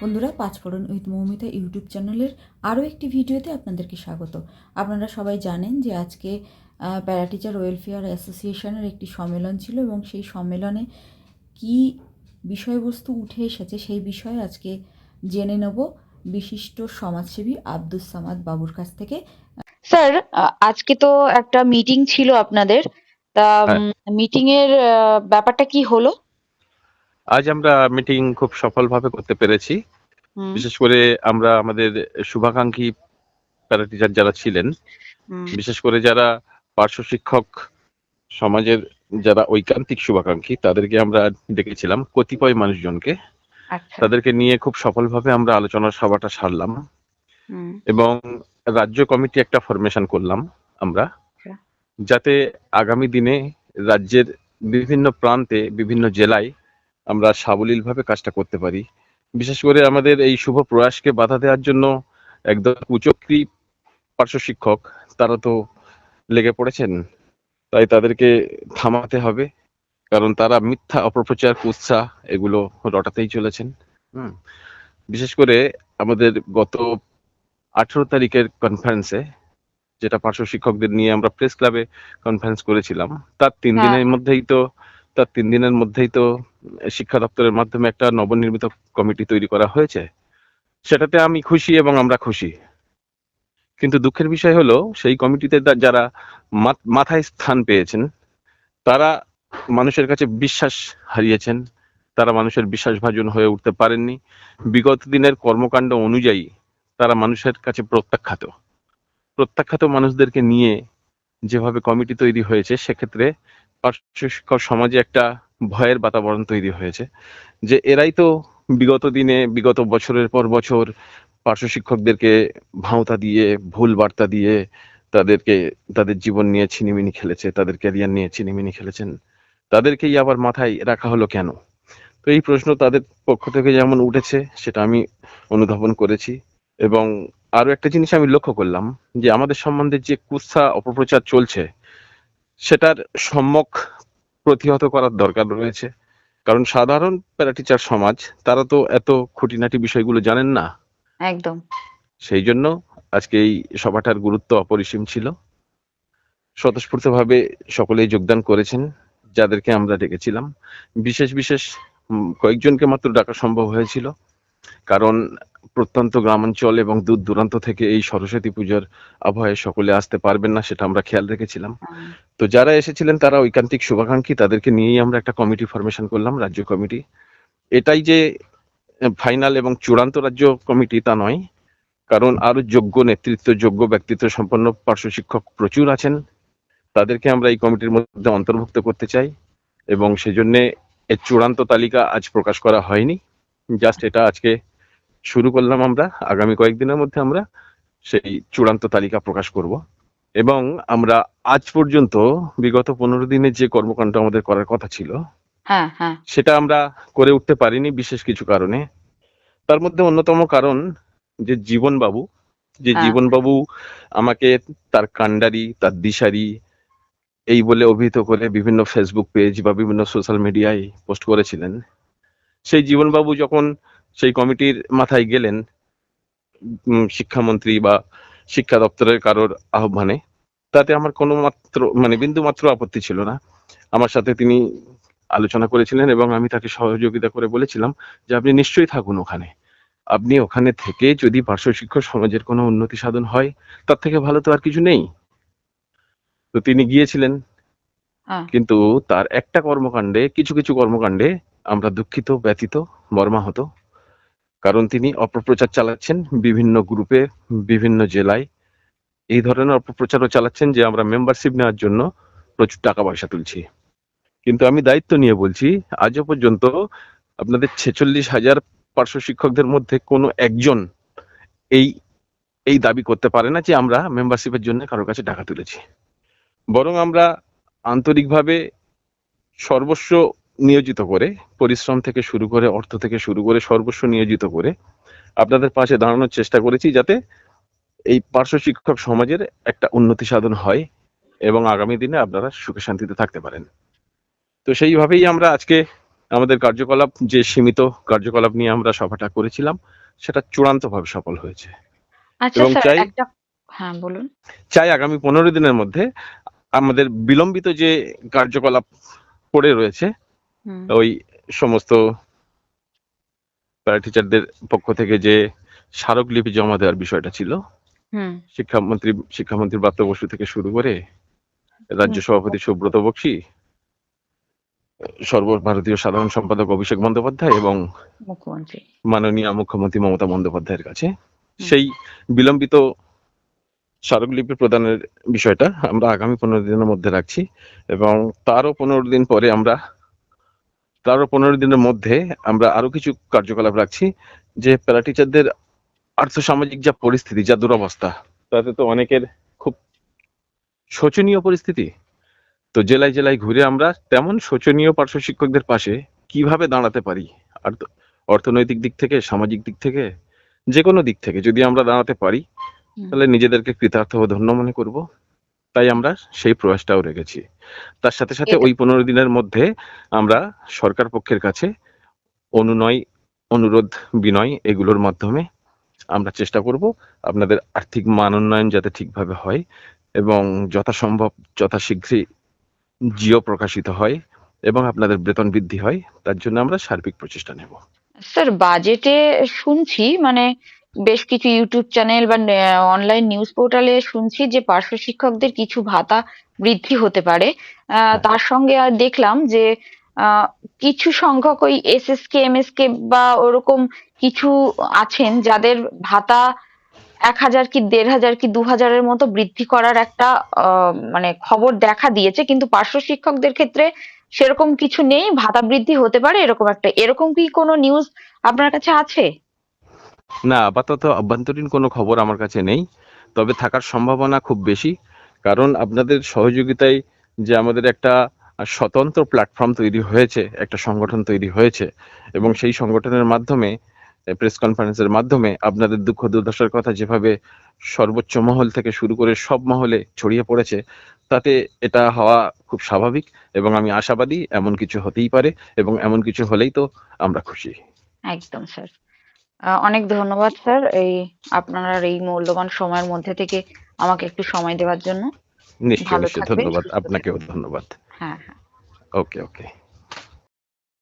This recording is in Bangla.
বন্ধুরা পাঁচফোড়ন উইথ মৌমিতা ইউটিউব চ্যানেলের আরও একটি ভিডিওতে আপনাদেরকে স্বাগত। আপনারা সবাই জানেন যে আজকে প্যারা টিচার ওয়েলফেয়ার অ্যাসোসিয়েশনের একটি সম্মেলন ছিল এবং সেই সম্মেলনে কি বিষয়বস্তু উঠে এসেছে সেই বিষয়ে আজকে জেনে নেব বিশিষ্ট সমাজসেবী আব্দুস সামাদ বাবুর কাছ থেকে। স্যার আজকে তো একটা মিটিং ছিল আপনাদের। তা হ্যাঁ। মিটিং এর ব্যাপারটা কি হলো? আজ আমরা মিটিং খুব সফলভাবে করতে পেরেছি। বিশেষ করে আমরা আমাদের শুভাকাঙ্ক্ষী প্যারা টিচার যারা ছিলেন বিশেষ করে যারা পার্শ্ব শিক্ষক সমাজের যারা ঐকান্তিক শুভাকাঙ্ক্ষী তাদেরকে আমরা ডেকেছিলাম কতিপয় মানুষজনকে। আচ্ছা। তাদেরকে নিয়ে খুব সফলভাবে আমরা আলোচনা সভাটা সারলাম। এবং রাজ্য কমিটি একটা ফরমেশন করলাম আমরা। আচ্ছা। যাতে আগামী দিনে রাজ্যের বিভিন্ন প্রান্তে বিভিন্ন জেলায় আমরা সাবলীলভাবে কাজটা করতে পারি। বিশেষ করে আমাদের এই শুভ প্রয়াসকে বাধা দেওয়ার জন্য একদম কুচক্রী পার্শ্ব শিক্ষক তারা তো লেগে পড়েছেন তাই তাদেরকে থামাতে হবে কারণ তারা মিথ্যা অপপ্রচার কুৎসা এগুলো রটাতেই চলেছেন। হুম। বিশেষ করে আমাদের গত আঠেরো তারিখের কনফারেন্সে যেটা পার্শ্ব শিক্ষকদের নিয়ে আমরা প্রেস ক্লাবে কনফারেন্স করেছিলাম তার তিন হ্যাঁ। দিনের মধ্যেই তো তার তিন দিনের মধ্যেই তো শিক্ষা দপ্তরের মাধ্যমে একটা নবনির্মিত কমিটি তৈরি করা হয়েছে। সেটাতে আমি খুশি এবং আমরা খুশি। কিন্তু দুঃখের বিষয় হলো, সেই কমিটিতে যারা মাথায় স্থান পেয়েছেন, তারা মানুষের কাছে বিশ্বাস হারিয়েছেন। তারা মানুষের বিশ্বাসভাজন হয়ে উঠতে পারেননি। বিগত দিনের কর্মকাণ্ড অনুযায়ী তারা মানুষের কাছে প্রত্যাখ্যাত। প্রত্যাখ্যাত মানুষদেরকে নিয়ে যেভাবে কমিটি তৈরি হয়েছে, সেক্ষেত্রে পার্শ্ব সমাজে একটা ভয়ের বাতাবরণ তৈরি হয়েছে, যে এরাই তো বিগত দিনে, বিগত বছরের পর বছর পার্শ্ব শিক্ষকদেরকে ভাঁওতা দিয়ে, ভুল বার্তা দিয়ে তাদেরকে, তাদের জীবন নিয়ে ছিনিমিনি খেলেছে, তাদের ক্যারিয়ার নিয়ে ছিনিমিনি খেলেছেন, তাদেরকেই আবার মাথায় রাখা হলো কেন? তো এই প্রশ্ন তাদের পক্ষ থেকে যেমন উঠেছে, সেটা আমি অনুধাবন করেছি। এবং আরও একটা জিনিস আমি লক্ষ্য করলাম, যে আমাদের সম্বন্ধে যে কুৎসা অপপ্রচার চলছে, সেটার সম্যক প্রতিহত করার দরকার রয়েছে। কারণ সাধারণ প্যারাটিচার সমাজ তারা তো এত খুঁটিনাটি বিষয়গুলো জানেন না। একদম। সেই জন্য আজকে এই সভাটার গুরুত্ব অপরিসীম ছিল। স্বতঃস্ফূর্তভাবে সকলেই যোগদান করেছেন যাদেরকে আমরা ডেকেছিলাম। বিশেষ বিশেষ কয়েকজনকে মাত্র ডাকা সম্ভব হয়েছিল। কারণ প্রত্যন্ত গ্রামাঞ্চল এবং দূর দূরান্ত থেকে এই সরস্বতী পুজোর আবহাওয়ায় সকলে আসতে পারবেন না সেটা আমরা খেয়াল রেখেছিলাম। তো যারা এসেছিলেন তারা ঐকান্তিক শুভাকাঙ্ক্ষী তাদেরকে নিয়েই আমরা একটা কমিটি ফরমেশন করলাম রাজ্য কমিটি। এটাই যে ফাইনাল এবং চূড়ান্ত রাজ্য কমিটি তা নয় কারণ আরও যোগ্য নেতৃত্ব যোগ্য ব্যক্তিত্ব সম্পন্ন পার্শ্ব শিক্ষক প্রচুর আছেন। তাদেরকে আমরা এই কমিটির মধ্যে অন্তর্ভুক্ত করতে চাই এবং সেজন্য এর চূড়ান্ত তালিকা আজ প্রকাশ করা হয়নি। জাস্ট এটা আজকে শুরু করলাম আমরা। আগামী কয়েকদিনের মধ্যে আমরা সেই চূড়ান্ত তালিকা প্রকাশ করব। এবং আমরা আজ পর্যন্ত বিগত পনেরো দিনের যে কর্মকাণ্ড আমাদের করার কথা ছিল হ্যাঁ হ্যাঁ। সেটা আমরা করে উঠতে পারিনি বিশেষ কিছু কারণে। তার মধ্যে অন্যতম কারণ যে জীবনবাবু যে হ্যাঁ। জীবনবাবু আমাকে তার কাণ্ডারি তার দিশারি এই বলে অভিহিত করে বিভিন্ন ফেসবুক পেজ বা বিভিন্ন সোশ্যাল মিডিয়ায় পোস্ট করেছিলেন। সেই জীবনবাবু যখন সেই কমিটির মাথায় গেলেন শিক্ষামন্ত্রী বা শিক্ষা দপ্তরের কারোর আহ্বানে তাতে আমার কোনো মাত্র মানে বিন্দু মাত্র আপত্তি ছিল না। আমার সাথে তিনি আলোচনা করেছিলেন এবং আমি তাকে সহযোগিতা করে বলেছিলাম যে আপনি নিশ্চয়ই থাকুন ওখানে। আপনি ওখানে থেকে যদি পার্শ্ব শিক্ষক সমাজের কোনো উন্নতি সাধন হয় তার থেকে ভালো তো আর কিছু নেই। তো তিনি গিয়েছিলেন। কিন্তু তার একটা কর্মকাণ্ডে কিছু কিছু কর্মকাণ্ডে আমরা দুঃখিত ব্যতীত মর্মাহত। কারণ তিনি অপপ্রচার চালাচ্ছেন বিভিন্ন গ্রুপে, বিভিন্ন জেলায়। এই ধরনের অপপ্রচারও চালাচ্ছেন যে আমরা মেম্বারশিপ নেওয়ার জন্য প্রচুর টাকা পয়সা তুলছি। কিন্তু আমি দায়িত্ব নিয়ে বলছি, আজও পর্যন্ত আপনাদের ছেচল্লিশ হাজার পার্শ্ব শিক্ষকদের মধ্যে কোনো একজন এই এই দাবি করতে পারে না যে আমরা মেম্বারশিপের জন্য কারোর কাছে টাকা তুলেছি। বরং আমরা আন্তরিকভাবে সর্বস্ব নিয়োজিত করে পরিশ্রম থেকে শুরু করে অর্থ থেকে শুরু করে সর্বস্ব নিয়োজিত করে আপনাদের পাশে দাঁড়ানোর চেষ্টা করেছি যাতে এই পার্শ্ব শিক্ষক সমাজের একটা উন্নতি সাধন হয় এবং আগামী দিনে আপনারা সুখে শান্তিতে থাকতে পারেন। তো সেইভাবেই আমরা আজকে আমাদের কার্যকলাপ যে সীমিত কার্যকলাপ নিয়ে আমরা সভাটা করেছিলাম সেটা চূড়ান্তভাবে সফল হয়েছে। আচ্ছা এবং চাই- হ্যাঁ বলুন। চাই আগামী পনেরো দিনের মধ্যে আমাদের বিলম্বিত যে কার্যকলাপ পড়ে রয়েছে ওই সমস্ত প্যারা টিচারদের পক্ষ থেকে যে স্মারকলিপি জমা দেওয়ার বিষয়টা ছিল শিক্ষামন্ত্রী শিক্ষামন্ত্রী ব্রাত্য বসু থেকে শুরু করে রাজ্য সভাপতি সুব্রত বক্সী সর্বভারতীয় সাধারণ সম্পাদক অভিষেক বন্দ্যোপাধ্যায় এবং মাননীয় মুখ্যমন্ত্রী মমতা বন্দ্যোপাধ্যায়ের কাছে। সেই বিলম্বিত স্মারকলিপি প্রদানের বিষয়টা আমরা আগামী পনেরো দিনের মধ্যে রাখছি এবং তারও পনেরো দিন পরে আমরা তারও পনেরো দিনের মধ্যে আমরা আরও কিছু কার্যকলাপ রাখছি যে প্যারা টিচারদের আর্থসামাজিক যা পরিস্থিতি যা দুরবস্থা তাতে তো অনেকের খুব শোচনীয় পরিস্থিতি। তো জেলায় জেলায় ঘুরে আমরা তেমন শোচনীয় পার্শ্ব শিক্ষকদের পাশে কীভাবে দাঁড়াতে পারি? আর অর্থনৈতিক দিক থেকে সামাজিক দিক থেকে যে কোনো দিক থেকে যদি আমরা দাঁড়াতে পারি তাহলে নিজেদেরকে কৃতার্থ ও ধন্য মনে করব। তাই আমরা সেই প্রয়াসটাও রেখেছি। তার সাথে সাথে ওই পনেরো দিনের মধ্যে আমরা সরকার পক্ষের কাছে অনুনয় অনুরোধ বিনয় এগুলোর মাধ্যমে আমরা চেষ্টা করব আপনাদের আর্থিক মান উন্নয়ন যাতে ঠিকভাবে হয় এবং যথাসম্ভব যথাশীঘ্রই জিও প্রকাশিত হয় এবং আপনাদের বেতন বৃদ্ধি হয় তার জন্য আমরা সার্বিক প্রচেষ্টা নেব। স্যার বাজেটে শুনছি মানে বেশ কিছু ইউটিউব চ্যানেল বা অনলাইন নিউজ পোর্টালে শুনছি যে পার্শ্ব শিক্ষকদের কিছু ভাতা বৃদ্ধি হতে পারে। আহ, তার সঙ্গে আর দেখলাম যে কিছু সংখ্যক ওই এসএসকে এমএসকে বা ওরকম কিছু আছেন যাদের ভাতা এক হাজার কি দেড় হাজার কি দু হাজারের মতো বৃদ্ধি করার একটা আহ, মানে খবর দেখা দিয়েছে। কিন্তু পার্শ্ব শিক্ষকদের ক্ষেত্রে সেরকম কিছু নেই ভাতা বৃদ্ধি হতে পারে এরকম একটা। এরকম কি কোনো নিউজ আপনার কাছে আছে? না, আপাতত অভ্যন্তরীণ কোনো খবর আমার কাছে নেই। তবে থাকার সম্ভাবনা খুব বেশি, কারণ আপনাদের সহযোগিতায় যে আমাদের একটা স্বতন্ত্র প্ল্যাটফর্ম তৈরি হয়েছে, একটা সংগঠন তৈরি হয়েছে, এবং সেই সংগঠনের মাধ্যমে প্রেস কনফারেন্সের মাধ্যমে আপনাদের দুঃখ দুর্দশার কথা যেভাবে সর্বোচ্চ মহল থেকে শুরু করে সব মহলে ছড়িয়ে পড়েছে, তাতে এটা হওয়া খুব স্বাভাবিক এবং আমি আশাবাদী এমন কিছু হতেই পারে এবং এমন কিছু হলেই তো আমরা খুশি। একদম স্যার অনেক ধন্যবাদ স্যার এই আপনার এই মূল্যবান সময়ের মধ্যে থেকে আমাকে একটু সময় দেওয়ার জন্য। নিশ্চয়ই ভালো থাকবেন, ধন্যবাদ আপনাকেও ধন্যবাদ। হ্যাঁ হ্যাঁ। ওকে ওকে।